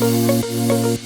Варшава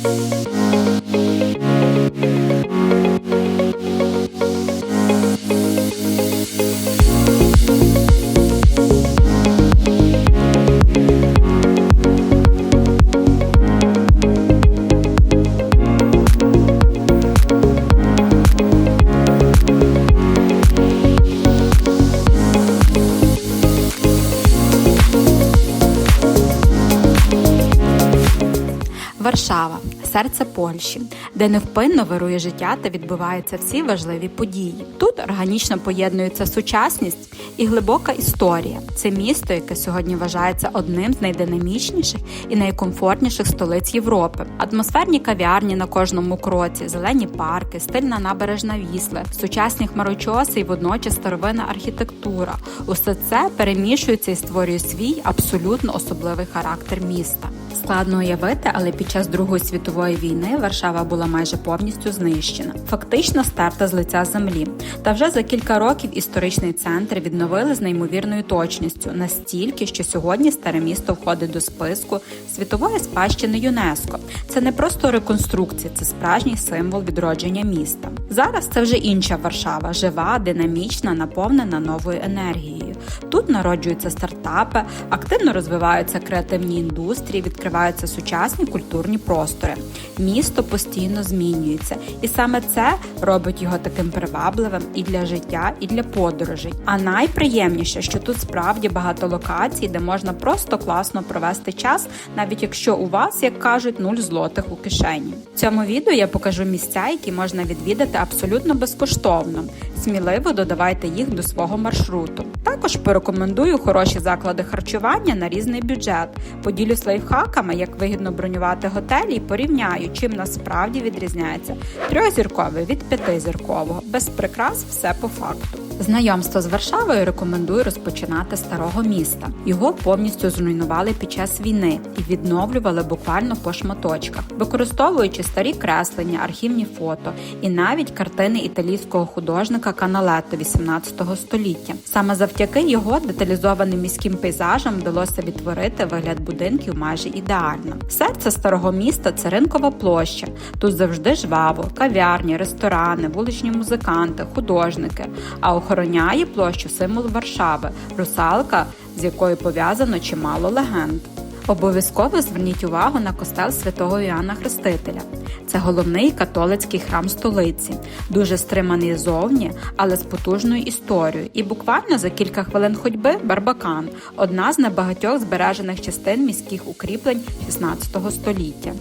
серце Польщі, де невпинно вирує життя та відбуваються всі важливі події. Тут органічно поєднується сучасність і глибока історія. Це місто, яке сьогодні вважається одним з найдинамічніших і найкомфортніших столиць Європи. Атмосферні кав'ярні на кожному кроці, зелені парки, стильна набережна Вісли, сучасні хмарочоси і водночас старовинна архітектура. Усе це перемішується і створює свій абсолютно особливий характер міста. Складно уявити, але під час Другої світової війни Варшава була майже повністю знищена, фактично стерта з лиця землі. Та вже за кілька років історичний центр відновили з неймовірною точністю, настільки, що сьогодні старе місто входить до списку світової спадщини ЮНЕСКО. Це не просто реконструкція, це справжній символ відродження міста. Зараз це вже інша Варшава, жива, динамічна, наповнена новою енергією. Тут народжуються стартапи, активно розвиваються креативні індустрії, відкриваються сучасні культурні простори. Місто постійно змінюється, і саме це робить його таким привабливим і для життя, і для подорожей. А найприємніше, що тут справді багато локацій, де можна просто класно провести час, навіть якщо у вас, як кажуть, нуль злотих у кишені. В цьому відео я покажу місця, які можна відвідати абсолютно безкоштовно. Сміливо додавайте їх до свого маршруту. Також порекомендую хороші заклади харчування на різний бюджет. Поділюсь лайфхаками, як вигідно бронювати готелі і порівняю, чим насправді відрізняється трьохзірковий від п'ятизіркового. Без прикрас все по факту. Знайомство з Варшавою рекомендую розпочинати старого міста. Його повністю зруйнували під час війни і відновлювали буквально по шматочках, використовуючи старі креслення, архівні фото і навіть картини італійського художника Каналетто 18 століття. Саме завдяки його деталізованим міським пейзажам вдалося відтворити вигляд будинків майже ідеально. Серце старого міста це ринкова площа. Тут завжди жваво, кав'ярні, ресторани, вуличні музиканти, художники. А охороняє площу символ Варшави русалка, з якою пов'язано чимало легенд. Обов'язково зверніть увагу на костел святого Іоанна Хрестителя. Це головний католицький храм столиці, дуже стриманий зовні, але з потужною історією. І буквально за кілька хвилин ходьби Барбакан одна з небагатьох збережених частин міських укріплень 16 століття.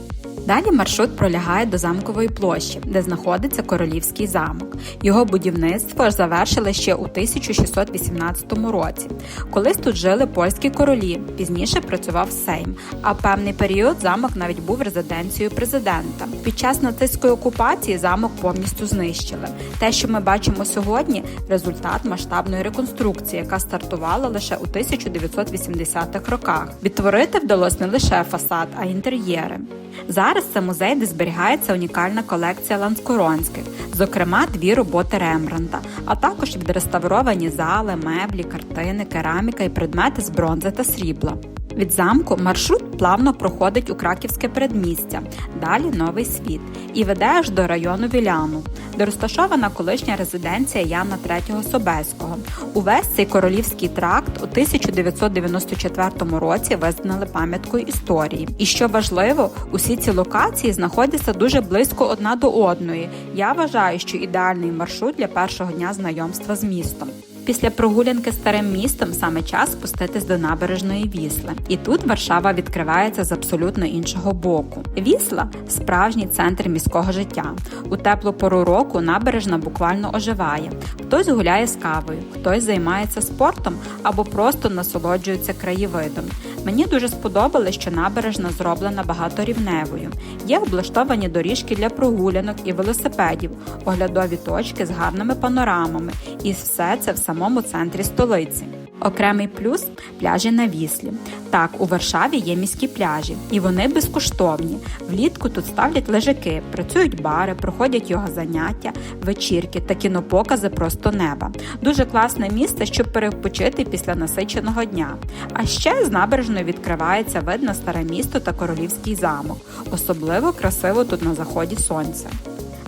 Далі маршрут пролягає до замкової площі, де знаходиться королівський замок. Його будівництво завершили ще у 1618 році. Колись тут жили польські королі, пізніше працював Сейм, а певний період замок навіть був резиденцією президента. Під час нацистської окупації замок повністю знищили. Те, що ми бачимо сьогодні, результат масштабної реконструкції, яка стартувала лише у 1980-х роках. Відтворити вдалося не лише фасад, а інтер'єри. Зараз це музей, де зберігається унікальна колекція ланскоронських, зокрема дві роботи Рембранта, а також відреставровані зали, меблі, картини, кераміка і предмети з бронзи та срібла. Від замку маршрут плавно проходить у краківське передмістя, далі новий світ, і веде аж до району Віляну, де розташована колишня резиденція Яна III Собеського. Увесь цей королівський тракт у 1994 році визнали пам'яткою історії. І що важливо, усі ці локації знаходяться дуже близько одна до одної. Я вважаю, що ідеальний маршрут для першого дня знайомства з містом. Після прогулянки старим містом саме час спуститись до набережної Вісли. І тут Варшава відкривається з абсолютно іншого боку. Вісла справжній центр міського життя. У теплу пору року набережна буквально оживає. Хтось гуляє з кавою, хтось займається спортом або просто насолоджується краєвидом. Мені дуже сподобалось, що набережна зроблена багаторівневою. Є облаштовані доріжки для прогулянок і велосипедів, оглядові точки з гарними панорамами, і все це в самому центрі столиці. Окремий плюс пляжі на віслі. Так, у Варшаві є міські пляжі, і вони безкоштовні. Влітку тут ставлять лежаки, працюють бари, проходять його заняття, вечірки та кінопокази просто неба. Дуже класне місце, щоб перепочити після насиченого дня. А ще з набережної відкривається вид на старе місто та королівський замок. Особливо красиво тут на заході сонця.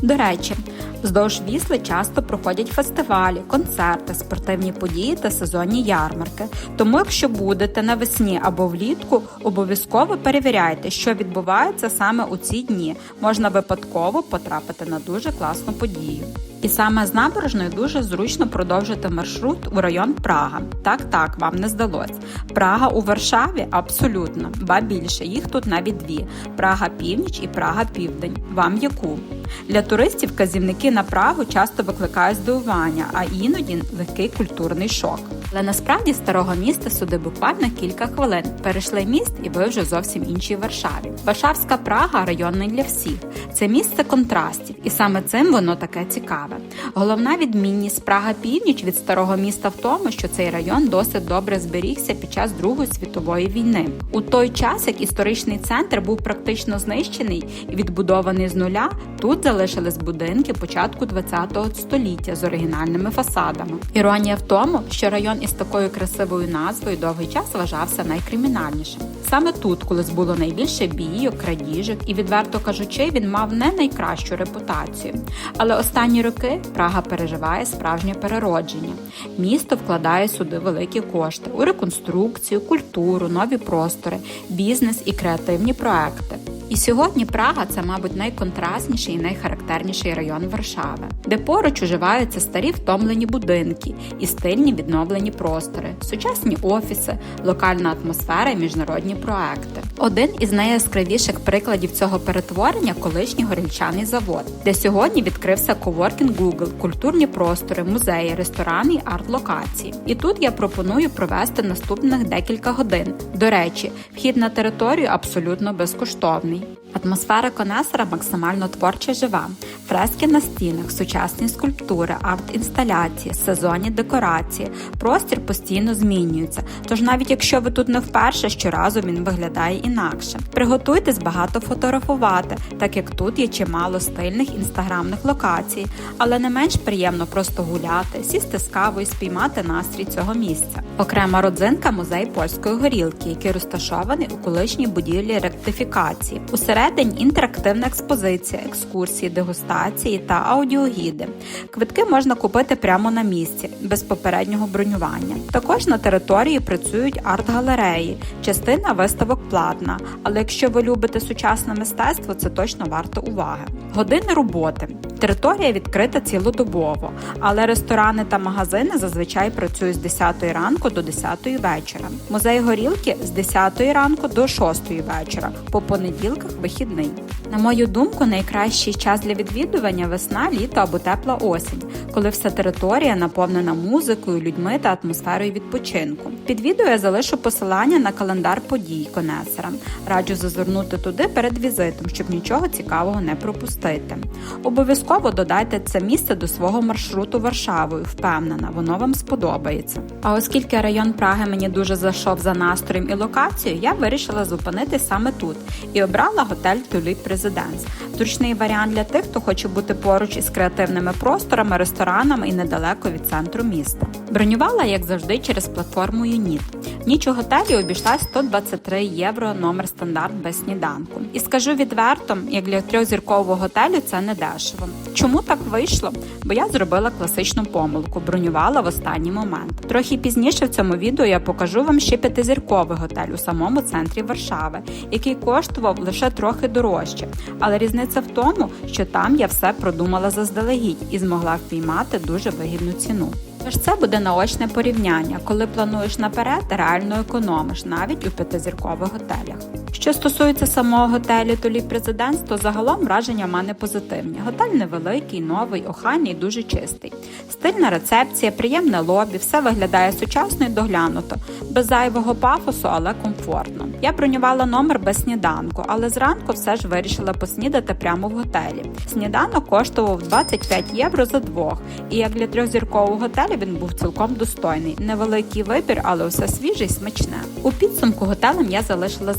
До речі, вздовж вісли часто проходять фестивалі, концерти, спортивні події та сезонні ярмарки. Тому, якщо будете навесні або влітку, обов'язково перевіряйте, що відбувається саме у ці дні. Можна випадково потрапити на дуже класну подію. І саме з набережної дуже зручно продовжити маршрут у район Прага. Так, так, вам не здалось. Прага у Варшаві абсолютно, ба більше, їх тут навіть дві: Прага Північ і Прага Південь. Вам яку? Для туристів вказівники на Прагу часто викликають здивування, а іноді легкий культурний шок. Але насправді старого міста сюди буквально кілька хвилин. Перейшли міст, і ви вже зовсім іншій Варшаві. Варшавська Прага район не для всіх. Це місце контрастів, і саме цим воно таке цікаве. Головна відмінність Прага Північ від старого міста в тому, що цей район досить добре зберігся під час Другої світової війни. У той час, як історичний центр був практично знищений і відбудований з нуля, тут залишились будинки початку ХХ століття з оригінальними фасадами. Іронія в тому, що район із такою красивою назвою довгий час вважався найкримінальнішим. Саме тут колись було найбільше бійок, крадіжок, і відверто кажучи, він мав не найкращу репутацію. Але останні роки Прага переживає справжнє переродження. Місто вкладає сюди великі кошти у реконструкцію, культуру, нові простори, бізнес і креативні проекти. І сьогодні Прага це, мабуть, найконтрастніший і найхарактерніший район Варшави, де поруч уживаються старі втомлені будинки і стильні відновлені простори, сучасні офіси, локальна атмосфера і міжнародні проекти. Один із найяскравіших прикладів цього перетворення колишній горільчаний завод, де сьогодні відкрився коворкінг Google, культурні простори, музеї, ресторани, і арт-локації. І тут я пропоную провести наступних декілька годин. До речі, вхід на територію абсолютно безкоштовний. Атмосфера конесера максимально творча жива, фрески на стінах, сучасні скульптури, арт-інсталяції, сезонні декорації. Простір постійно змінюється. Тож навіть якщо ви тут не вперше, щоразу він виглядає інакше. Приготуйтесь багато фотографувати, так як тут є чимало стильних інстаграмних локацій, але не менш приємно просто гуляти, сісти з кавою, спіймати настрій цього місця. Окрема родзинка музей польської горілки, який розташований у колишній будівлі ректифікації. Усередині інтерактивна експозиція, екскурсії, дегустації та аудіогіди. Квитки можна купити прямо на місці, без попереднього бронювання. Також на території працюють арт-галереї, частина виставок платна, але якщо ви любите сучасне мистецтво, це точно варто уваги. Години роботи. Територія відкрита цілодобово, але ресторани та магазини зазвичай працюють з 10 ранку до 10 вечора. Музей горілки з 10 ранку до 6 вечора, по понеділках вихідний. На мою думку, найкращий час для відвідування весна, літо або тепла осінь, коли вся територія наповнена музикою, людьми та атмосферою відпочинку. Під відео я залишу посилання на календар подій конесера. Раджу зазирнути туди перед візитом, щоб нічого цікавого не пропустити. Обов'язково додайте це місце до свого маршруту Варшавою. Впевнена, воно вам сподобається. А оскільки район Праги мені дуже зайшов за настроєм і локацією, я вирішила зупинитись саме тут і обрала готель Tulip Residence. Зручний варіант для тих, хто хоче бути поруч із креативними просторами, ресторанами і недалеко від центру міста. Бронювала, як завжди, через платформу Юніт. Ніч у готелі обійшлась 123 євро номер стандарт без сніданку. І скажу відверто, як для трьохзіркового готелю це не дешево. Чому так вийшло? Бо я зробила класичну помилку, бронювала в останній момент. Трохи пізніше в цьому відео я покажу вам ще п'ятизірковий готель у самому центрі Варшави, який коштував лише трохи дорожче. Але різниця в тому, що там я все продумала заздалегідь і змогла впіймати дуже вигідну ціну. Тож це буде наочне порівняння, коли плануєш наперед, реально економиш навіть у п'ятизіркових готелях. Що стосується самого готелю Толіп Президенс, то загалом враження в мене позитивні. Готель невеликий, новий, охайний, дуже чистий. Стильна рецепція, приємне лобі, все виглядає сучасно і доглянуто, без зайвого пафосу, але комфортно. Я бронювала номер без сніданку, але зранку все ж вирішила поснідати прямо в готелі. Сніданок коштував 25 євро за двох, і як для трьохзіркового готелю він був цілком достойний. Невеликий вибір, але все свіже і смачне. У підсумку готелем я залишила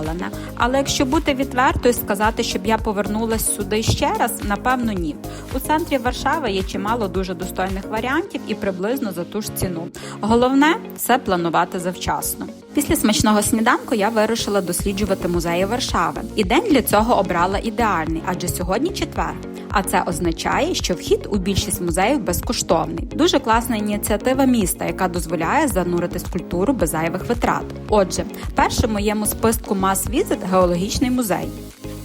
задоволена. Але якщо бути відвертою, сказати, щоб я повернулася сюди ще раз, напевно, ні. У центрі Варшави є чимало дуже достойних варіантів і приблизно за ту ж ціну. Головне це планувати завчасно. Після смачного сніданку я вирушила досліджувати музеї Варшави. І день для цього обрала ідеальний, адже сьогодні четвер. А це означає, що вхід у більшість музеїв безкоштовний. Дуже класна ініціатива міста, яка дозволяє занурити скульптуру без зайвих витрат. Отже, перший в моєму списку мас-візит геологічний музей.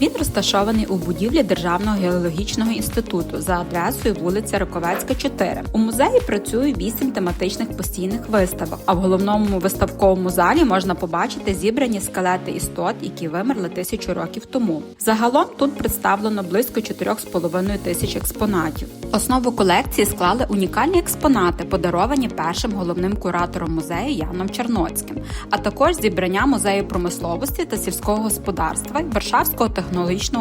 Він розташований у будівлі Державного геологічного інституту за адресою вулиця Роковецька, 4. У музеї працює 8 тематичних постійних виставок, а в головному виставковому залі можна побачити зібрані скелети істот, які вимерли тисячу років тому. Загалом тут представлено близько 4,5 тисяч експонатів. Основу колекції склали унікальні експонати, подаровані першим головним куратором музею Яном Черноцьким, а також зібрання музею промисловості та сільського господарства Варшавського технологічного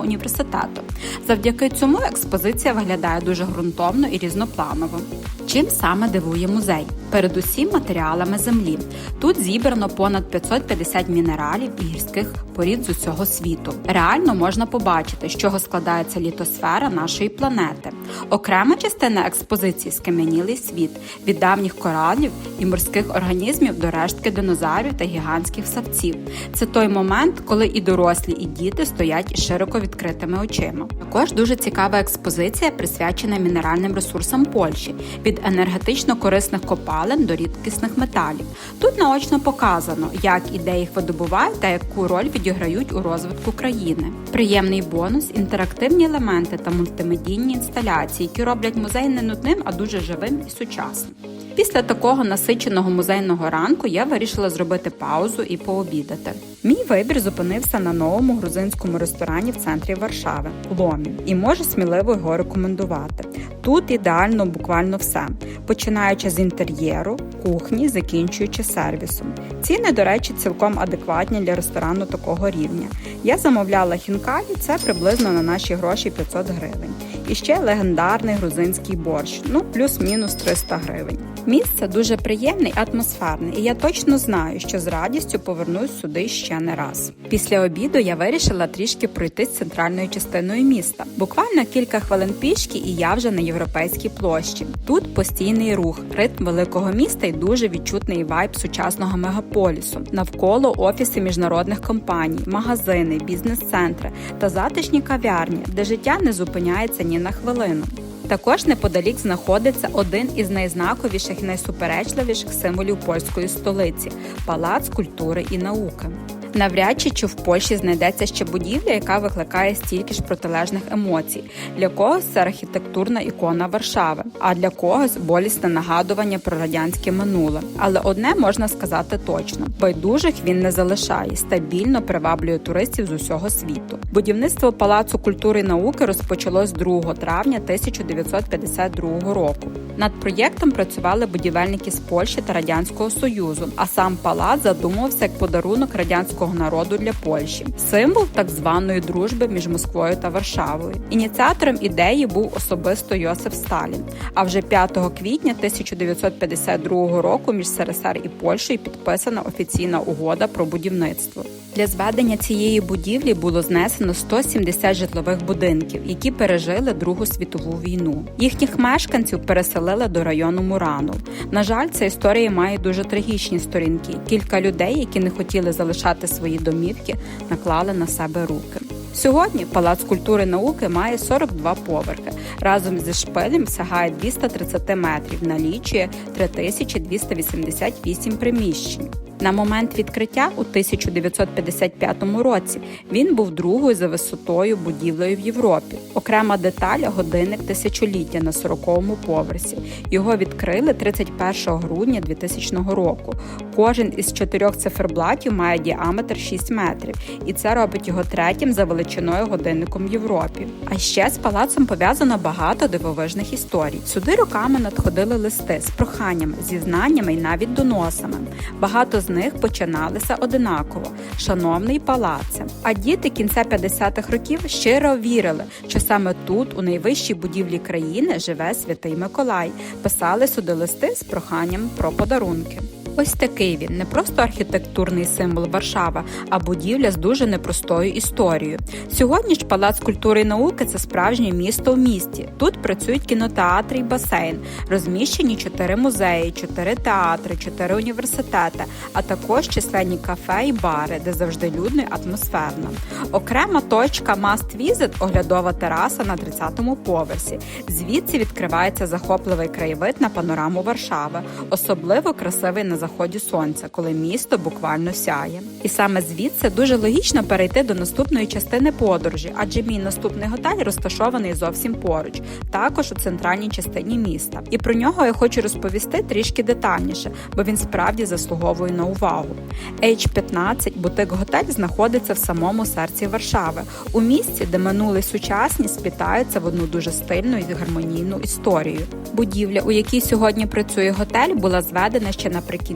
університету. Завдяки цьому експозиція виглядає дуже ґрунтовно і різнопланово. Чим саме дивує музей? Передусім матеріалами землі. Тут зібрано понад 550 мінералів і гірських порід з усього світу. Реально можна побачити, з чого складається літосфера нашої планети. Окрема частина експозиції скам'янілий світ від давніх коралів і морських організмів до рештки динозаврів та гігантських савців. Це той момент, коли і дорослі, і діти стоять із широко відкритими очима. Також дуже цікава експозиція присвячена мінеральним ресурсам Польщі від енергетично корисних копалин до рідкісних металів. Тут наочно показано, як і де видобувають та яку роль відіграють у розвитку країни. Приємний бонус, інтерактивні елементи та мультимедійні інсталяції, які роблять музей не нудним, а дуже живим і сучасним. Після такого насиченого музейного ранку я вирішила зробити паузу і пообідати. Мій вибір зупинився на новому грузинському ресторані в центрі Варшави Ломі, і можу сміливо його рекомендувати. Тут ідеально буквально все, починаючи з інтер'єру, кухні, закінчуючи сервісом. Ціни, до речі, цілком адекватні для ресторану такого рівня. Я замовляла хінкалі, це приблизно на наші гроші 500 гривень. І ще легендарний грузинський борщ, ну плюс-мінус 300 гривень. Місце дуже приємне і атмосферне, і я точно знаю, що з радістю повернусь сюди ще не раз. Після обіду я вирішила трішки пройтись центральною частиною міста. Буквально кілька хвилин пішки, і я вже на європейській площі. Тут постійний рух, ритм великого міста і дуже відчутний вайб сучасного мегаполісу. Навколо офіси міжнародних компаній, магазини, бізнес-центри та затишні кав'ярні, де життя не зупиняється ні на хвилину. Також неподалік знаходиться один із найзнаковіших і найсуперечливіших символів польської столиці палац культури і науки. Навряд чи чи в Польщі знайдеться ще будівля, яка викликає стільки ж протилежних емоцій. Для когось це архітектурна ікона Варшави, а для когось болісне нагадування про радянське минуле. Але одне можна сказати точно: байдужих він не залишає, стабільно приваблює туристів з усього світу. Будівництво палацу культури і науки розпочалось 2 травня 1952 року. Над проєктом працювали будівельники з Польщі та Радянського Союзу, а сам палац задумувався як подарунок радянського народу для Польщі, символ так званої дружби між Москвою та Варшавою. Ініціатором ідеї був особисто Йосиф Сталін. А вже 5 квітня 1952 року між СРСР і Польщею підписана офіційна угода про будівництво. Для зведення цієї будівлі було знесено 170 житлових будинків, які пережили Другу світову війну. Їхніх мешканців переселили до району Мурану. На жаль, ця історія має дуже трагічні сторінки. Кілька людей, які не хотіли залишати свої домівки, наклали на себе руки. Сьогодні Палац культури і науки має 42 поверхи. Разом зі шпилем сягає 230 метрів, налічує 3288 приміщень. На момент відкриття у 1955 році він був другою за висотою будівлею в Європі. Окрема деталь годинник тисячоліття на 40-му поверсі. Його відкрили 31 грудня 2000 року. Кожен із чотирьох циферблатів має діаметр 6 метрів, і це робить його третім за величиною годинником в Європі. А ще з палацом пов'язано багато дивовижних історій. Сюди роками надходили листи з проханнями, зізнаннями і навіть доносами. Багато з них починалися одинаково шановний палаце. А діти кінця 50-х років щиро вірили, що саме тут, у найвищій будівлі країни, живе святий Миколай. Писали сюди листи з проханням про подарунки. Ось такий він не просто архітектурний символ Варшава, а будівля з дуже непростою історією. Сьогодні ж Палац культури і науки це справжнє місто в місті. Тут працюють кінотеатри і басейн, розміщені чотири музеї, чотири театри, чотири університети, а також численні кафе і бари, де завжди людно і атмосферно. Окрема точка Must Visit – оглядова тераса на 30-му поверсі. Звідси відкривається захопливий краєвид на панораму Варшави, особливо красивий на заході сонця, коли місто буквально сяє. І саме звідси дуже логічно перейти до наступної частини подорожі, адже мій наступний готель розташований зовсім поруч, також у центральній частині міста. І про нього я хочу розповісти трішки детальніше, бо він справді заслуговує на увагу. H15 бутик готель знаходиться в самому серці Варшави, у місці, де минуле і сучасність сплітаються в одну дуже стильну і гармонійну історію. Будівля, у якій сьогодні працює готель, була зведена ще наприкінці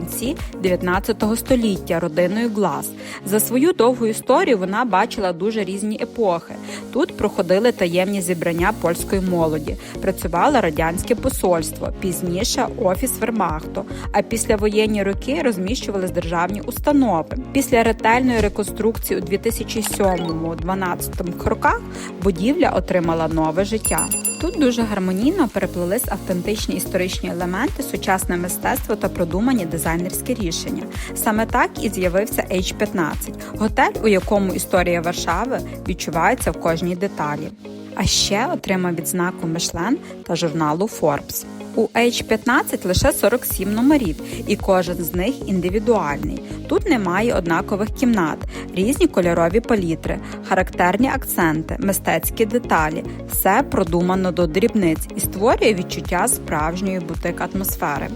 19 століття родиною Глас. За свою довгу історію вона бачила дуже різні епохи. Тут проходили таємні зібрання польської молоді, працювало радянське посольство, пізніше офіс Вермахту. А після воєнні роки розміщувались державні установи. Після ретельної реконструкції у 2007-2012 роках будівля отримала нове життя. Тут дуже гармонійно переплились автентичні історичні елементи, сучасне мистецтво та продумані дизайнерські рішення. Саме так і з'явився H15 – готель, у якому історія Варшави відчувається в кожній деталі. А ще отримав відзнаку Мишлен та журналу Forbes. У H15 лише 47 номерів, і кожен з них індивідуальний. Тут немає однакових кімнат, різні кольорові палітри, характерні акценти, мистецькі деталі. Все продумано до дрібниць і створює відчуття справжньої бутик атмосфери.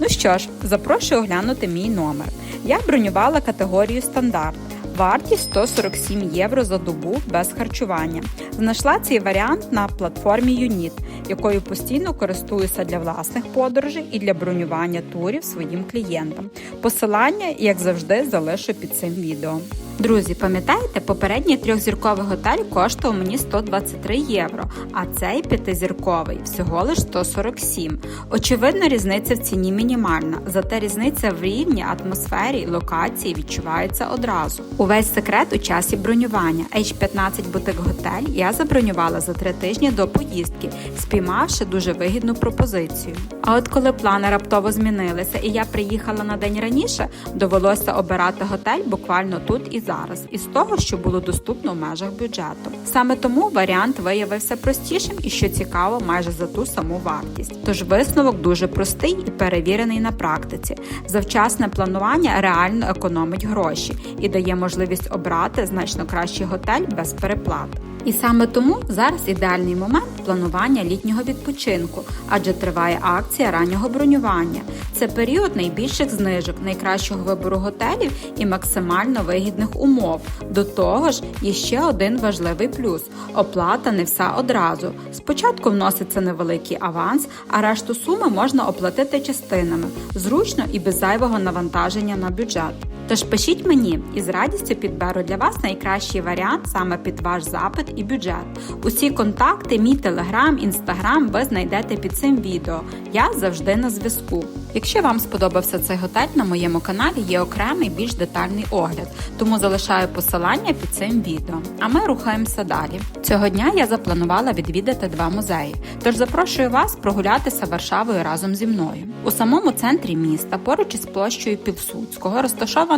Ну що ж, запрошую оглянути мій номер. Я бронювала категорію стандарт. Вартість 147 євро за добу без харчування. Знайшла цей варіант на платформі Юніт, якою постійно користуюся для власних подорожей і для бронювання турів своїм клієнтам. Посилання, як завжди, залишу під цим відео. Друзі, пам'ятаєте, попередній трьохзірковий готель коштував мені 123 євро, а цей п'ятизірковий всього лиш 147. Очевидно, різниця в ціні мінімальна, зате різниця в рівні, атмосфері локації відчувається одразу. Увесь секрет у часі бронювання. H15 бутик готель я забронювала за три тижні до поїздки, спіймавши дуже вигідну пропозицію. А от коли плани раптово змінилися і я приїхала на день раніше, довелося обирати готель буквально тут і зараз, із того, що було доступно в межах бюджету. Саме тому варіант виявився простішим і, що цікаво, майже за ту саму вартість. Тож висновок дуже простий і перевірений на практиці. Завчасне планування реально економить гроші і дає можливість обрати значно кращий готель без переплат. І саме тому зараз ідеальний момент планування літнього відпочинку, адже триває акція раннього бронювання. Це період найбільших знижок, найкращого вибору готелів і максимально вигідних умов. До того ж, є ще один важливий плюс: оплата не вся одразу. Спочатку вноситься невеликий аванс, а решту суми можна оплатити частинами, зручно і без зайвого навантаження на бюджет. Тож пишіть мені і з радістю підберу для вас найкращий варіант саме під ваш запит і бюджет. Усі контакти, мій телеграм, інстаграм ви знайдете під цим відео. Я завжди на зв'язку. Якщо вам сподобався цей готель, на моєму каналі є окремий більш детальний огляд, тому залишаю посилання під цим відео. А ми рухаємося далі. Цього дня я запланувала відвідати два музеї, тож запрошую вас прогулятися Варшавою разом зі мною. У самому центрі міста, поруч із площею Півсудського,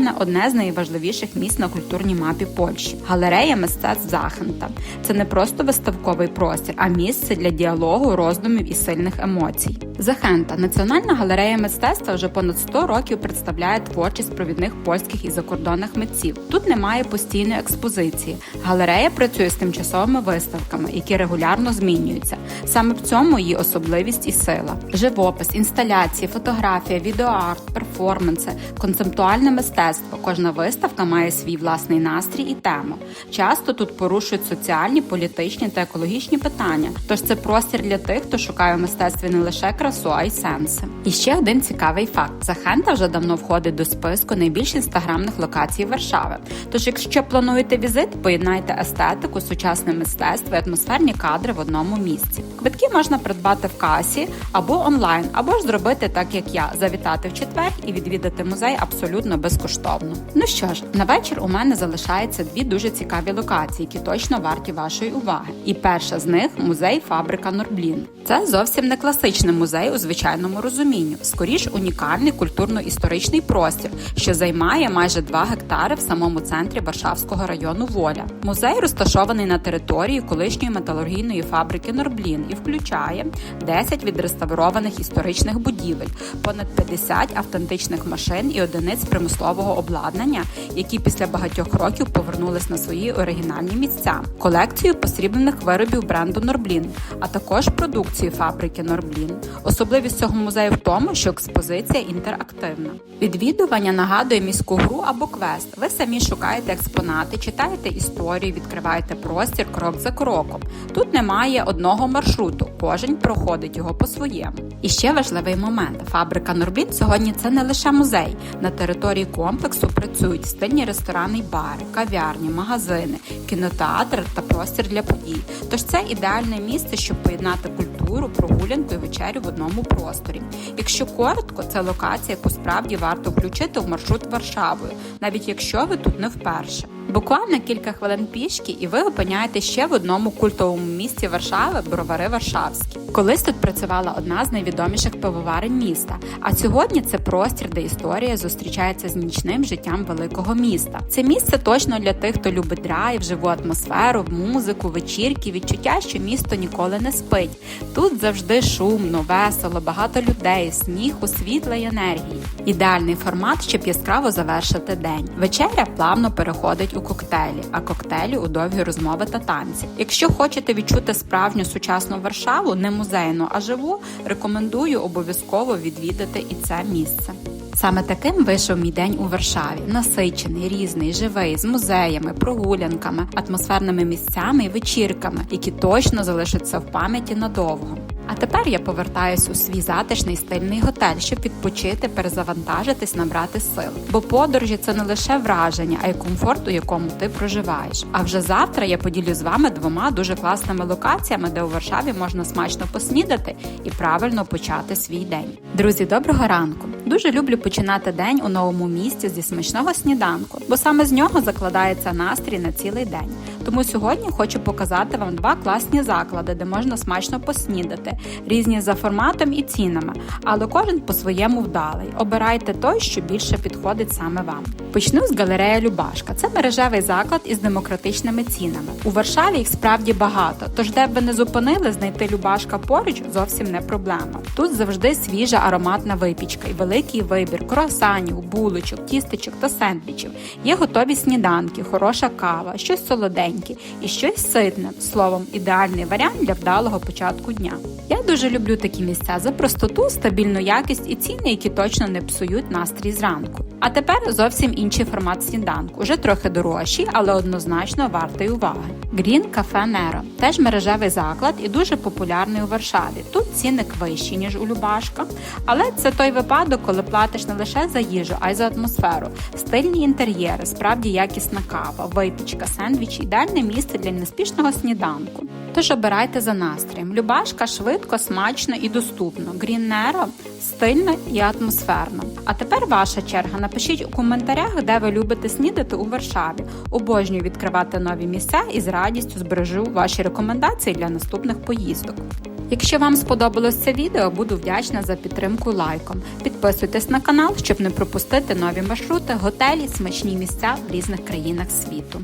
розташоване одне з найважливіших місць на культурній мапі Польщі галерея мистецтв Захента. Це не просто виставковий простір, а місце для діалогу, роздумів і сильних емоцій. Захента національна галерея мистецтва вже понад 100 років представляє творчість провідних польських і закордонних митців. Тут немає постійної експозиції. Галерея працює з тимчасовими виставками, які регулярно змінюються. Саме в цьому її особливість і сила. Живопис, інсталяції, фотографія, відеоарт, перформанси, концептуальне мистецтво. Кожна виставка має свій власний настрій і тему. Часто тут порушують соціальні, політичні та екологічні питання. Тож це простір для тих, хто шукає в мистецтві не лише красу, а й сенси. І ще один цікавий факт: Захента вже давно входить до списку найбільш інстаграмних локацій Варшави. Тож, якщо плануєте візит, поєднайте естетику, сучасне мистецтво і атмосферні кадри в одному місці. Квитки можна придбати в касі або онлайн, або ж зробити так, як я, завітати в четвер і відвідати музей абсолютно безкоштовно. Ну що ж, на вечір у мене залишається дві дуже цікаві локації, які точно варті вашої уваги. І перша з них музей фабрика Норблін. Це зовсім не класичний музей у звичайному розумінні, скоріш унікальний культурно-історичний простір, що займає майже 2 гектари в самому центрі Варшавського району Воля. Музей розташований на території колишньої металургійної фабрики Норблін і включає 10 відреставрованих історичних будівель, понад 50 автентичних машин і одиниць примислового обладнання, які після багатьох років повернулись на свої оригінальні місця, колекцію посріблених виробів бренду Норблін, а також продукцію фабрики Норблін. Особливість цього музею в тому, що експозиція інтерактивна. Відвідування нагадує міську гру або квест. Ви самі шукаєте експонати, читаєте історію, відкриваєте простір крок за кроком. Тут немає одного маршруту, кожен проходить його по-своєму. І ще важливий момент: фабрика Норблін сьогодні це не лише музей. На території комплексу працюють стильні ресторани й бари, кав'ярні, магазини, кінотеатр та простір для подій. Тож це ідеальне місце, щоб поєднати культуру, прогулянку і вечерю в одному просторі. Якщо коротко, це локація, яку справді варто включити в маршрут Варшавою, навіть якщо ви тут не вперше. Буквально кілька хвилин пішки, і ви опиняєте ще в одному культовому місті Варшави бровари Варшавські. Колись тут працювала одна з найвідоміших пивоварень міста. А сьогодні це простір, де історія зустрічається з нічним життям великого міста. Це місце точно для тих, хто любить драйв, живу атмосферу, музику, вечірки, відчуття, що місто ніколи не спить. Тут завжди шумно, весело, багато людей, сміху, світла й енергії. Ідеальний формат, щоб яскраво завершити день. Вечеря плавно переходить у коктейлі, а коктейлі у довгі розмови та танці. Якщо хочете відчути справжню сучасну Варшаву, не музейну, а живу, рекомендую обов'язково відвідати і це місце. Саме таким вийшов мій день у Варшаві, насичений, різний, живий, з музеями, прогулянками, атмосферними місцями і вечірками, які точно залишаться в пам'яті надовго. А тепер я повертаюсь у свій затишний стильний готель, щоб відпочити, перезавантажитись, набрати сил. Бо подорожі це не лише враження, а й комфорт, у якому ти проживаєш. А вже завтра я поділю з вами двома дуже класними локаціями, де у Варшаві можна смачно поснідати і правильно почати свій день. Друзі, доброго ранку! Дуже люблю починати день у новому місті зі смачного сніданку, бо саме з нього закладається настрій на цілий день. Тому сьогодні хочу показати вам два класні заклади, де можна смачно поснідати, різні за форматом і цінами, але кожен по-своєму вдалий. Обирайте той, що більше підходить саме вам. Почну з галереї Любашка. Це мережевий заклад із демократичними цінами. У Варшаві їх справді багато, тож де б ви не зупинили, знайти Любашка поруч зовсім не проблема. Тут завжди свіжа ароматна випічка і великий вибір круасанів, булочок, тістечок та сендвічів. Є готові сніданки, хороша кава, щось солоденьке і щось ситне. Словом, ідеальний варіант для вдалого початку дня. Я дуже люблю такі місця за простоту, стабільну якість і ціни, які точно не псують настрій зранку. А тепер зовсім інший формат сніданку, вже трохи дорожчий, але однозначно вартий уваги. Green Cafe Nero – теж мережевий заклад і дуже популярний у Варшаві. Тут цінник вищий, ніж у Любашка, але це той випадок, коли платиш не лише за їжу, а й за атмосферу. Стильні інтер'єри, справді якісна кава, випічка, сендвічі ідеальне місце для неспішного сніданку. Тож обирайте за настроєм. Любашка швидко, смачно і доступно. Nero – стильно і атмосферно. А тепер ваша черга. Напишіть у коментарях, де ви любите снідати у Варшаві. Обожнюю відкривати нові місця і з радістю збережу ваші рекомендації для наступних поїздок. Якщо вам сподобалось це відео, буду вдячна за підтримку лайком. Підписуйтесь на канал, щоб не пропустити нові маршрути, готелі, смачні місця в різних країнах світу.